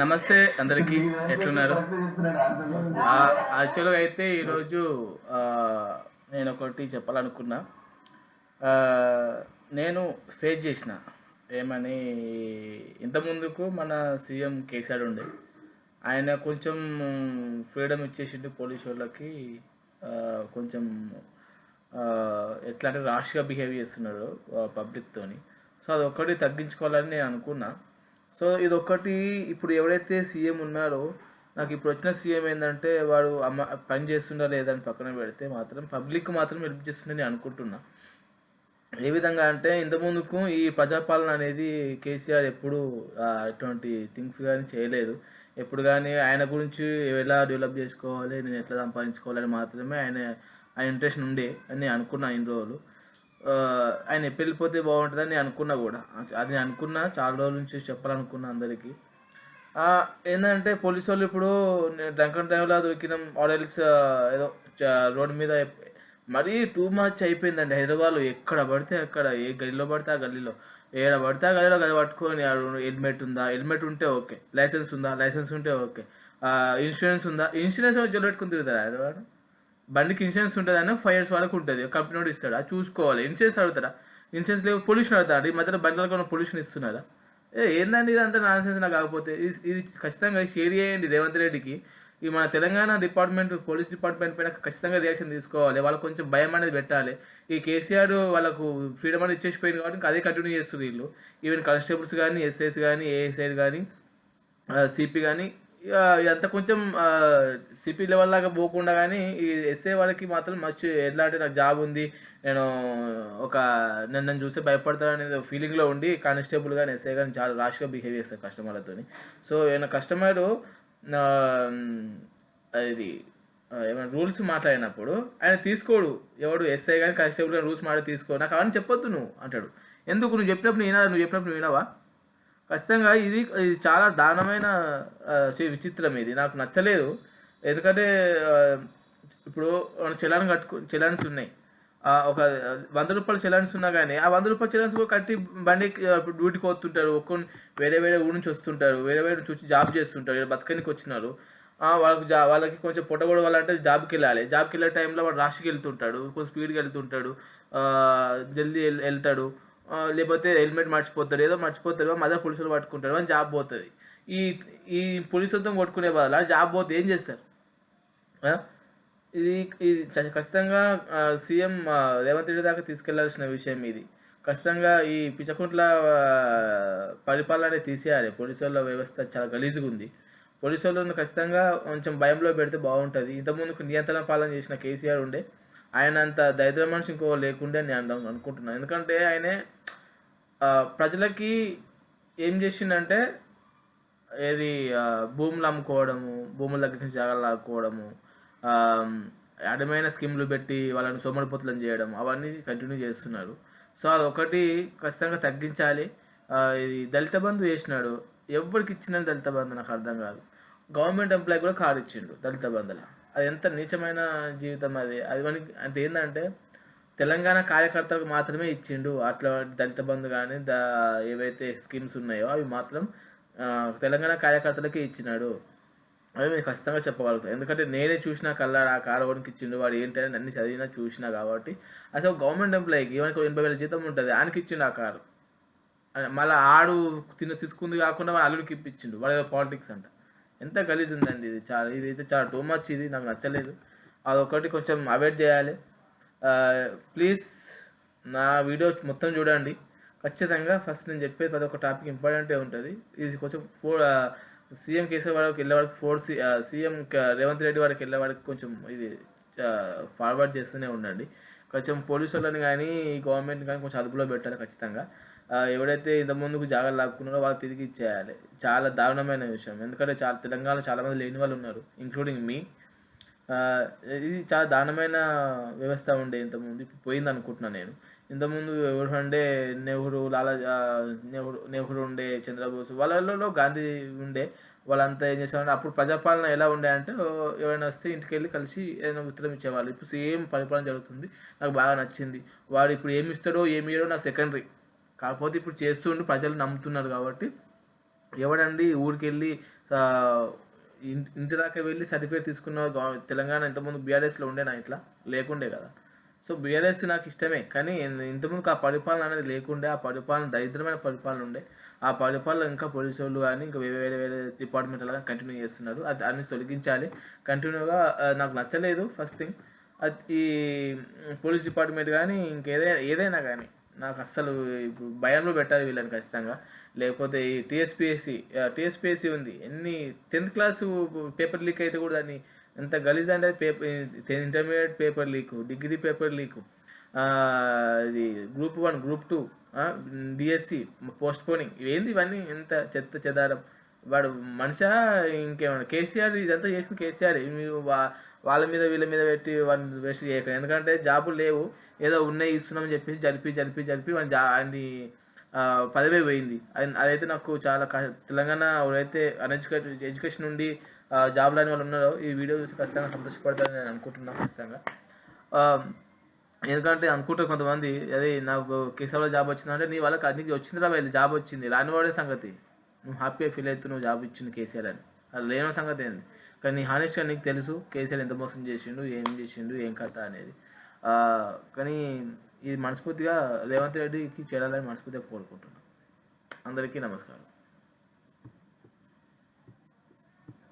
నమస్తే అందరికీ ఎట్లున్నారు? యాక్చువల్గా అయితే ఈరోజు నేను ఒకటి చెప్పాలనుకున్నా. నేను ఫేస్ చేసిన ఏమని ఇంతకుముందుకు మన సీఎం కేసీఆర్ ఉండే ఆయన కొంచెం ఫ్రీడమ్ ఇచ్చేసిండు పోలీసు వాళ్ళకి కొంచెం ఎట్లా అంటే రాష్గా బిహేవ్ చేస్తున్నారు పబ్లిక్తోని సో అది ఒక్కటి తగ్గించుకోవాలని నేను అనుకున్నా. సో ఇది ఒక్కటి ఇప్పుడు ఎవరైతే సీఎం ఉన్నారో నాకు ఇప్పుడు వచ్చిన సీఎం ఏంటంటే వాడు అమ్మ పని చేస్తుందా లేదని పక్కన పెడితే మాత్రం పబ్లిక్ మాత్రం హెల్ప్ చేస్తుందని నేను అనుకుంటున్నా. ఏ విధంగా అంటే ఇంతకుముందుకు ఈ ప్రజాపాలన అనేది కేసీఆర్ ఎప్పుడు అటువంటి థింగ్స్ కానీ చేయలేదు. ఎప్పుడు కానీ ఆయన గురించి ఎలా డెవలప్ చేసుకోవాలి నేను ఎట్లా సంపాదించుకోవాలని మాత్రమే ఆయన ఆయన ఇంట్రెస్ట్ ఉండే అని నేను అనుకున్నా ఇన్ని రోజులు. ఆయన ఎప్పుడు వెళ్ళిపోతే బాగుంటుందని నేను అనుకున్నా కూడా. అది నేను అనుకున్నా చాలా రోజుల నుంచి చెప్పాలనుకున్నా అందరికీ. ఏంటంటే పోలీసు వాళ్ళు ఇప్పుడు డ్రంక్ అండ్ డ్రైవ్లో దొరికినాం ఆడల్స్ ఏదో రోడ్డు మీద మరీ టూ మచ్ అయిపోయిందండి హైదరాబాద్లో. ఎక్కడ పడితే అక్కడ ఏ గల్లీలో పడితే ఆ గల్లీలో. ఏడ పడితే ఆ గల్లీలో గది పట్టుకొని హెల్మెట్ ఉందా? హెల్మెట్ ఉంటే ఓకే. లైసెన్స్ ఉందా? లైసెన్స్ ఉంటే ఓకే. ఇన్సూరెన్స్ ఉందా? ఇన్సూరెన్స్ జోలు పెట్టుకుని హైదరాబాద్ బండికి ఇన్సూరెన్స్ ఉంటుంది అని ఫైవ్ ఇయర్స్ వరకు ఉంటుంది కంపెనీ వాడు ఇస్తాడు. అది చూసుకోవాలి. ఇన్సూరెన్స్ అడుగుతారా ఇన్సూరెన్స్ లేవు పొల్యూషన్ అడుగుతాడు? ఈ మధ్యలో బండిలకు ఉన్న పొల్యూషన్ ఇస్తున్నారా ఏ ఏందండి ఇదంతా నాన్సెన్స్ నాకు కాకపోతే? ఇది- ఇది ఖచ్చితంగా షేర్ చేయండి రేవంత్ రెడ్డికి. ఈ మన తెలంగాణ డిపార్ట్మెంట్ పోలీస్ డిపార్ట్మెంట్ పైన ఖచ్చితంగా రియాక్షన్ తీసుకోవాలి. వాళ్ళకి కొంచెం భయం అనేది పెట్టాలి. ఈ కేసీఆర్ వాళ్ళకు ఫ్రీడమ్ అనేది ఇచ్చేసిపోయింది కాబట్టి అదే కంటిన్యూ చేస్తుంది వీళ్ళు. ఈవెన్ కానిస్టేబుల్స్ కానీ ఎస్ఐస్ కానీ ఏఎస్ఐ కానీ సిపి కానీ ఇదంతా కొంచెం సిపి లెవెల్ దాకా పోకుండా కానీ ఈ ఎస్ఏ వాళ్ళకి మాత్రం మస్ట్ ఎట్లా అంటే నాకు జాబ్ ఉంది నేను ఒక నన్ను నన్ను చూస్తే భయపడతాను అనేది ఫీలింగ్లో ఉండి కానిస్టేబుల్ కానీ ఎస్ఐ కానీ చాలా రాష్గా బిహేవ్ చేస్తారు కస్టమర్లతో సో ఏమైనా కస్టమర్ ఇది ఏమైనా రూల్స్ మాట్లాడినప్పుడు ఆయన తీసుకోడు ఎవడు ఎస్ఐ కానీ కానిస్టేబుల్ కానీ రూల్స్ మాట్లాడి తీసుకో నాకు అవన్నీ చెప్పొద్దు నువ్వు అంటాడు. ఎందుకు? నువ్వు చెప్పినప్పుడు నేను నువ్వు చెప్పినప్పుడు నువ్వు వినవా? ఖచ్చితంగా ఇది ఇది చాలా దారుణమైన విచిత్రం ఇది. నాకు నచ్చలేదు. ఎందుకంటే ఇప్పుడు చలాన్ కట్టుకు చలాన్స్ ఉన్నాయి. ఒక వంద రూపాయల చలాన్స్ ఉన్నా కానీ ఆ వంద రూపాయల చలాన్స్ కూడా కట్టి బండి ఇప్పుడు డ్యూటీకి వస్తుంటారు ఒక్కొని వేరే వేరే ఊరి నుంచి వస్తుంటారు. వేరే వేరే నుంచి వచ్చి జాబ్ చేస్తుంటారు. బతకనికి వచ్చినారు. వాళ్ళకి జా వాళ్ళకి కొంచెం పొట్టగొడవాలంటే జాబ్కి వెళ్ళాలి. జాబ్కి వెళ్ళే టైంలో వాడు రాష్కి వెళ్తుంటాడు. కొంచెం స్పీడ్కి వెళ్తుంటాడు. జల్దీ వెళ్తాడు. లేకపోతే హెల్మెట్ మర్చిపోతాడు ఏదో మర్చిపోతాడు మదర్ పులుసులు పట్టుకుంటాడు అని జాబ్ పోతుంది. ఈ ఈ పులుసులతో కొట్టుకునే బదులు జాబ్ పోతే ఏం చేస్తారు? ఇది ఇది ఖచ్చితంగా సీఎం రేవంత్ రెడ్డి దాకా తీసుకెళ్ళాల్సిన విషయం ఇది. ఖచ్చితంగా ఈ పిచ్చకుంట్ల పరిపాలన తీసేయాలి. పోలీసుల వ్యవస్థ చాలా గలీజ్గా ఉంది. పోలీసు వాళ్ళని ఖచ్చితంగా కొంచెం భయంలో పెడితే బాగుంటుంది. ఇంతకుముందుకు నియంత్రణ పాలన చేసిన కేసీఆర్ ఉండే. ఆయన అంత దరిద్ర మనిషి ఇంకో లేకుండే నేను అనుకుంటున్నాను ఎందుకంటే ఆయనే ప్రజలకి ఏం చేసిండంటే ఏది భూములు అమ్ముకోవడము భూముల దగ్గర నుంచి జాగాలు లాక్కోవడము అడమైన స్కీమ్లు పెట్టి వాళ్ళని సోమరిపోతులను చేయడం అవన్నీ కంటిన్యూ చేస్తున్నారు. సో అది ఒకటి ఖచ్చితంగా తగ్గించాలి. ఇది దళిత బంధు చేసినాడు. ఎవరికి ఇచ్చిన దళిత బంధు నాకు అర్థం కాదు. గవర్నమెంట్ ఎంప్లాయీ కూడా కార్డు ఇచ్చిండు దళిత బంధుల. అది ఎంత నీచమైన జీవితం అది. అది మనకి అంటే ఏంటంటే తెలంగాణ కార్యకర్తలకు మాత్రమే ఇచ్చిండు. అట్లా దళిత బంధు కానీ దా ఏవైతే స్కీమ్స్ ఉన్నాయో అవి మాత్రం తెలంగాణ కార్యకర్తలకే ఇచ్చినాడు. అవి నేను ఖచ్చితంగా చెప్పగలుగుతాను ఎందుకంటే నేనే చూసిన కల్లాడు ఆ కారు వాడికి ఇచ్చిండు. వాడు ఏంటంటే అన్ని చదివినా చూసినా కాబట్టి. అసలు గవర్నమెంట్ ఎంప్లాయీకి ఇవన్నీ ఎనభై వేల జీతం ఉంటుంది. ఆయనకి ఇచ్చిండు ఆ కారు. మళ్ళీ ఆడు తిన్న తీసుకుంది కాకుండా వాళ్ళ అల్లుడికి ఇప్పించిండు. వాడు పాలిటిక్స్ అంట. ఎంత గలీజ్ ఉందండి ఇది. చాలా ఇది అయితే చాలా టూ మచ్ ఇది నాకు నచ్చలేదు. అదొకటి కొంచెం అవాయిడ్ చేయాలి. ప్లీజ్ నా వీడియో మొత్తం చూడండి. ఖచ్చితంగా ఫస్ట్ నేను చెప్పేది ప్రతి ఒక్క టాపిక్ ఇంపార్టెంటే ఉంటుంది. ఇది కొంచెం ఫోర్ సీఎం కేసీఆర్ వాడికి వెళ్ళే వాడికి ఫోర్ సీ సీఎం రేవంత్ రెడ్డి వాడికి వెళ్ళే వాడికి కొంచెం ఇది ఫార్వర్డ్ చేస్తూనే ఉండండి. కొంచెం పోలీసు వాళ్ళని కానీ గవర్నమెంట్ కానీ కొంచెం అదుపులో పెట్టాలి ఖచ్చితంగా. ఎవడైతే ఇంత ముందుకు జాగ్రత్త లాక్కున్నారో వాళ్ళకి తిరిగి ఇచ్చేయాలి. చాలా దారుణమైన విషయం. ఎందుకంటే చాలా తెలంగాణలో చాలామంది లేని వాళ్ళు ఉన్నారు ఇంక్లూడింగ్ మీ ఇది చాలా దారుణమైన వ్యవస్థ ఉండే ఇంతకుముందు. ఇప్పుడు పోయింది అనుకుంటున్నాను నేను. ఇంతకుముందు ఎవరు ఉండే నెహ్రూ లాలా నెహ్రూ నెహ్రూ ఉండే చంద్రబోస్ వాళ్ళలో గాంధీ ఉండే వాళ్ళంతా ఏం చేసేవాళ్ళు? అప్పుడు ప్రజాపాలన ఎలా ఉండే అంటే ఎవరైనా వస్తే ఇంటికి వెళ్ళి కలిసి ఏదైనా ఉత్తరం ఇచ్చేవాళ్ళు. ఇప్పుడు సేమ్ పరిపాలన జరుగుతుంది. నాకు బాగా నచ్చింది. వాడు ఇప్పుడు ఏమి ఇస్తాడో ఏమి ఇయ్యడో నాకు సెకండరీ కాకపోతే ఇప్పుడు చేస్తుండు ప్రజలు నమ్ముతున్నారు కాబట్టి ఎవడండి ఊరికి వెళ్ళి ఇంటి దాకా వెళ్ళి సర్టిఫికేట్ తీసుకున్న తెలంగాణ ఇంతకుముందు బీఆర్ఎస్లో ఉండేనా ఇట్లా? లేకుండే కదా. సో బీఆర్ఎస్ నాకు ఇష్టమే కానీ ఇంతకుముందు ఆ పరిపాలన అనేది లేకుండే ఆ పరిపాలన దరిద్రమైన పరిపాలన ఉండే. ఆ పరిపాలన ఇంకా పోలీసు వాళ్ళు కానీ ఇంకా వేరే వేరే వేరే డిపార్ట్మెంట్ కానీ కంటిన్యూ చేస్తున్నారు. అది అన్ని తొలగించాలి. కంటిన్యూగా నాకు నచ్చలేదు ఫస్ట్ థింగ్ అది ఈ పోలీస్ డిపార్ట్మెంట్ కానీ ఇంకేదైనా ఏదైనా కానీ నాకు అస్సలు ఇప్పుడు భయంలో పెట్టాలి వీళ్ళని ఖచ్చితంగా. లేకపోతే ఈ టీఎస్పిఎస్సి టీఎస్పిఎస్సి ఉంది. ఎన్ని టెన్త్ క్లాస్ పేపర్ లీక్ అయితే కూడా దాన్ని ఎంత గలీజ్ అంటే paper intermediate paper leak degree paper leak ఇది group one group two DSC postponing ఇవేంది ఇవన్నీ? ఎంత చెత్త చెదారం. వాడు మనిషా ఇంకేమన్నా? కేసీఆర్ ఇదంతా చేసిన కేసీఆర్. మీరు వాళ్ళ మీద వీళ్ళ మీద పెట్టి వాళ్ళని వేస్ట్ చేయకండి. ఎందుకంటే జాబులు లేవు. ఏదో ఉన్నాయి ఇస్తున్నామని చెప్పేసి జరిపి జరిపి జరిపి వాడిని జా ఆయన్ని పదవే పోయింది. అదైతే నాకు చాలా తెలంగాణ ఎవరైతే అన్ఎడ్యుకేటెడ్ ఎడ్యుకేషన్ నుండి జాబ్ లేని వాళ్ళు ఉన్నారో ఈ వీడియో చూసి ఖచ్చితంగా సంతోషపడతారని నేను అనుకుంటున్నాను ఖచ్చితంగా. ఎందుకంటే అనుకుంటారు కొంతమంది అదే నాకు కేసీఆర్లో జాబ్ వచ్చిందంటే నీ వాళ్ళకి నీకు వచ్చిందిరా వెళ్ళి జాబ్ వచ్చింది. రానివాడే సంగతి. నువ్వు హ్యాపీగా ఫీల్ అవుతూ నువ్వు జాబ్ ఇచ్చింది కేసీఆర్ అని. అది లేని సంగతి ఏంది? కానీ నీ హానెస్ట్గా నీకు తెలుసు కేసీఆర్ ఎంత మోసం చేసిండు ఏం చేసిండు ఏం కథ అనేది. కానీ ఇది మనస్ఫూర్తిగా రేవంత్ రెడ్డికి చేరాలని మనస్ఫూర్తిగా కోరుకుంటున్నాను అందరికీ నమస్కారం.